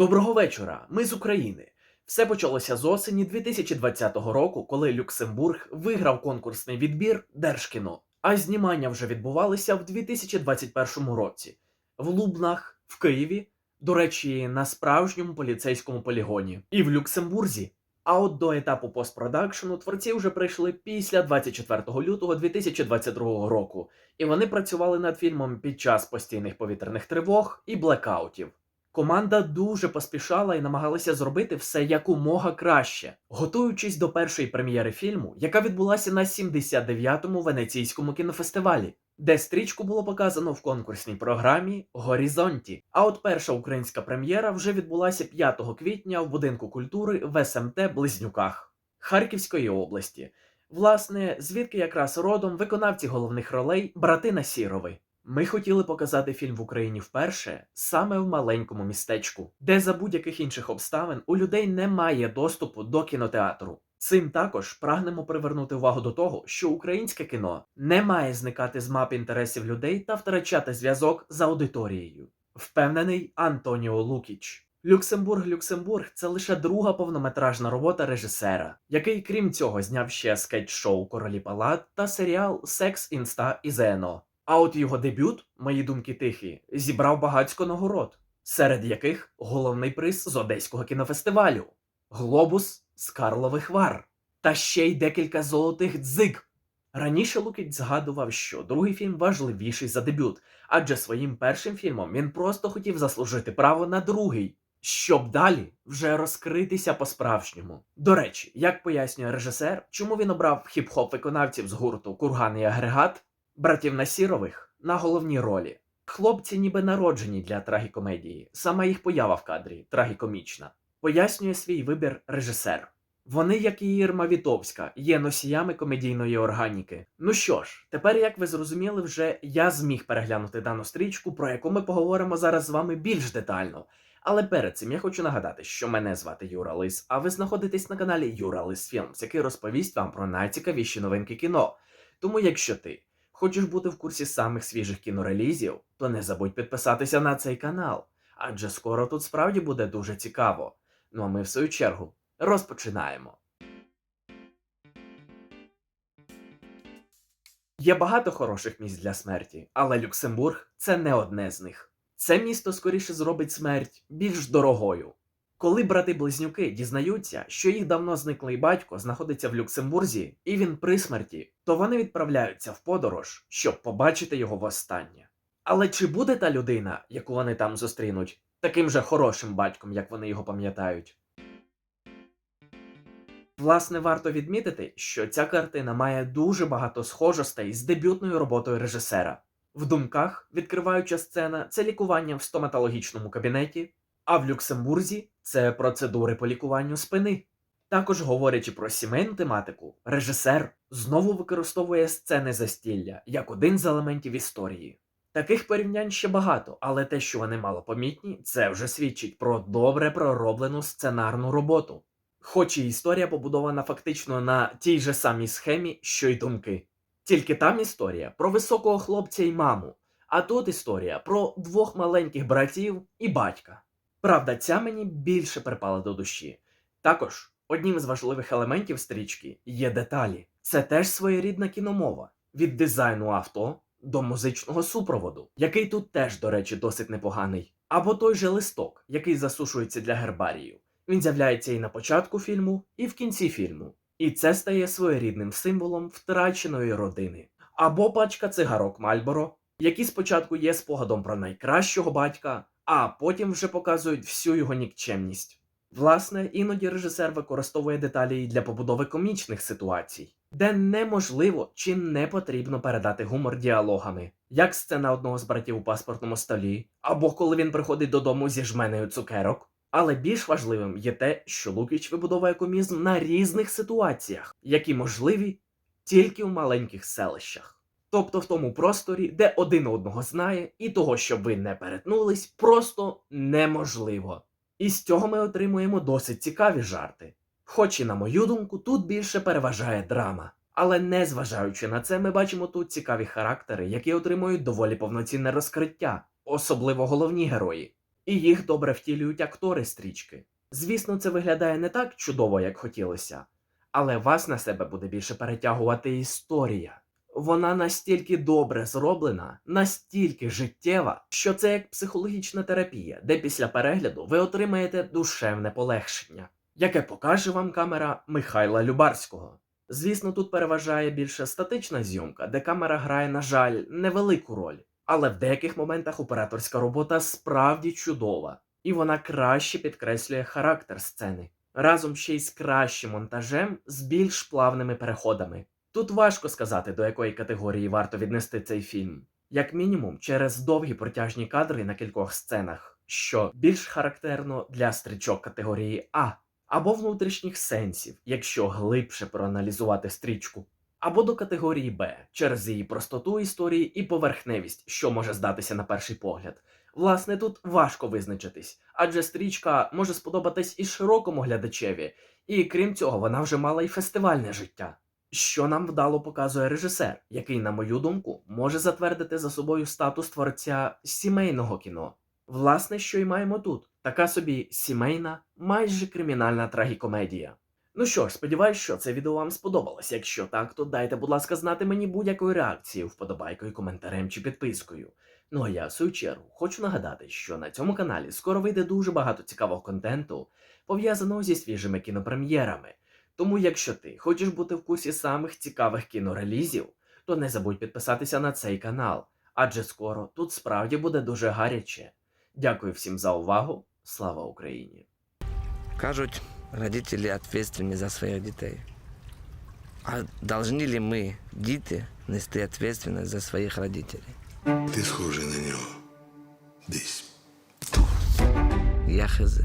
Доброго вечора, ми з України. Все почалося з осені 2020 року, коли Люксембург виграв конкурсний відбір Держкіно. А знімання вже відбувалися в 2021 році в Лубнах, в Києві, до речі, на справжньому поліцейському полігоні, і в Люксембурзі. А от до етапу постпродакшену творці вже прийшли після 24 лютого 2022 року, і вони працювали над фільмом під час постійних повітряних тривог і блекаутів. Команда дуже поспішала і намагалася зробити все якомога краще, готуючись до першої прем'єри фільму, яка відбулася на 79-му венеційському кінофестивалі, де стрічку було показано в конкурсній програмі Горізонті. А от перша українська прем'єра вже відбулася 5 квітня в будинку культури в СМТ Близнюках Харківської області. Власне, звідки якраз родом виконавці головних ролей брати Насірови. Ми хотіли показати фільм в Україні вперше саме в маленькому містечку, де за будь-яких інших обставин у людей немає доступу до кінотеатру. Цим також прагнемо привернути увагу до того, що українське кіно не має зникати з мап інтересів людей та втрачати зв'язок з аудиторією. Впевнений Антоніо Лукіч. Люксембург Люксембург це лише друга повнометражна робота режисера, який, крім цього, зняв ще скетч-шоу Королі Палат та серіал Секс, Інста і ЗНО. А от його дебют, мої думки тихі, зібрав багатько нагород, серед яких головний приз з Одеського кінофестивалю, Глобус з Карлових Вар та ще й декілька золотих дзиг. Раніше Лукіч згадував, що другий фільм важливіший за дебют, адже своїм першим фільмом він просто хотів заслужити право на другий, щоб далі вже розкритися по-справжньому. До речі, як пояснює режисер, чому він обрав хіп-хоп виконавців з гурту Курган і Агрегат, братів Насірових на головній ролі. Хлопці ніби народжені для трагікомедії, сама їх поява в кадрі трагікомічна. Пояснює свій вибір режисер. Вони, як і Ірма Вітовська, є носіями комедійної органіки. Ну що ж, тепер, як ви зрозуміли, вже я зміг переглянути дану стрічку, про яку ми поговоримо зараз з вами більш детально. Але перед цим я хочу нагадати, що мене звати Юра Лис, а ви знаходитесь на каналі Юра Лис Філмс, який розповість вам про найцікавіші новинки кіно. Тому, якщо ти хочеш бути в курсі самих свіжих кінорелізів, то не забудь підписатися на цей канал, адже скоро тут справді буде дуже цікаво. Ну а ми в свою чергу розпочинаємо. Є багато хороших місць для смерті, але Люксембург це не одне з них. Це місто скоріше зробить смерть більш дорогою. Коли брати-близнюки дізнаються, що їх давно зниклий батько знаходиться в Люксембурзі і він при смерті, то вони відправляються в подорож, щоб побачити його востаннє. Але чи буде та людина, яку вони там зустрінуть, таким же хорошим батьком, як вони його пам'ятають? Власне, варто відмітити, що ця картина має дуже багато схожостей з дебютною роботою режисера. В думках відкриваюча сцена це лікування в стоматологічному кабінеті, а в Люксембурзі це процедури по лікуванню спини. Також говорячи про сімейну тематику, режисер знову використовує сцени застілля як один з елементів історії. Таких порівнянь ще багато, але те, що вони малопомітні, це вже свідчить про добре пророблену сценарну роботу. Хоч і історія побудована фактично на тій же самій схемі, що й думки. Тільки там історія про високого хлопця і маму, а тут історія про двох маленьких братів і батька. Правда, ця мені більше припала до душі. Також одним з важливих елементів стрічки є деталі. Це теж своєрідна кіномова від дизайну авто до музичного супроводу, який тут теж, до речі, досить непоганий. Або той же листок, який засушується для гербарію. Він з'являється і на початку фільму, і в кінці фільму. І це стає своєрідним символом втраченої родини. Або пачка цигарок Мальборо, які спочатку є спогадом про найкращого батька, а потім вже показують всю його нікчемність. Власне, іноді режисер використовує деталі і для побудови комічних ситуацій, де неможливо чи не потрібно передати гумор діалогами, як сцена одного з братів у паспортному столі, або коли він приходить додому зі жменею цукерок. Але більш важливим є те, що Лукіч вибудовує комізм на різних ситуаціях, які можливі тільки в маленьких селищах. Тобто в тому просторі, де один одного знає, і того, щоб ви не перетнулись, просто неможливо. І з цього ми отримуємо досить цікаві жарти. Хоч і, на мою думку, тут більше переважає драма. Але незважаючи на це, ми бачимо тут цікаві характери, які отримують доволі повноцінне розкриття, особливо головні герої. і їх добре втілюють актори стрічки. Звісно, це виглядає не так чудово, як хотілося, але вас на себе буде більше перетягувати історія. Вона настільки добре зроблена, настільки життєва, що це як психологічна терапія, де після перегляду ви отримаєте душевне полегшення, яке покаже вам камера Михайла Любарського. Звісно, тут переважає більше статична зйомка, де камера грає, на жаль, невелику роль, але в деяких моментах операторська робота справді чудова, і вона краще підкреслює характер сцени, разом ще й з кращим монтажем з більш плавними переходами. Тут важко сказати, до якої категорії варто віднести цей фільм, як мінімум через довгі протяжні кадри на кількох сценах, що більш характерно для стрічок категорії А, або внутрішніх сенсів, якщо глибше проаналізувати стрічку, або до категорії Б через її простоту історії і поверхневість, що може здатися на перший погляд. Власне, тут важко визначитись, адже стрічка може сподобатись і широкому глядачеві, і крім цього, вона вже мала й фестивальне життя. Що нам вдало показує режисер, який, на мою думку, може затвердити за собою статус творця сімейного кіно. Власне, що й маємо тут така собі сімейна, майже кримінальна трагікомедія. Ну що ж, сподіваюсь, що це відео вам сподобалось. Якщо так, то дайте, будь ласка, знати мені будь-якою реакцією, вподобайкою, коментарем чи підпискою. Ну а я, в свою чергу, хочу нагадати, що на цьому каналі скоро вийде дуже багато цікавого контенту, пов'язаного зі свіжими кінопрем'єрами. Тому, якщо ти хочеш бути в курсі самих цікавих кінорелізів, то не забудь підписатися на цей канал, адже скоро тут справді буде дуже гаряче. Дякую всім за увагу. Слава Україні! Кажуть, родителі відповідальні за своїх дітей. А должны ли ми, діти, нести відповідальність за своїх родителей? Ти схожий на нього. Десь. Я хз.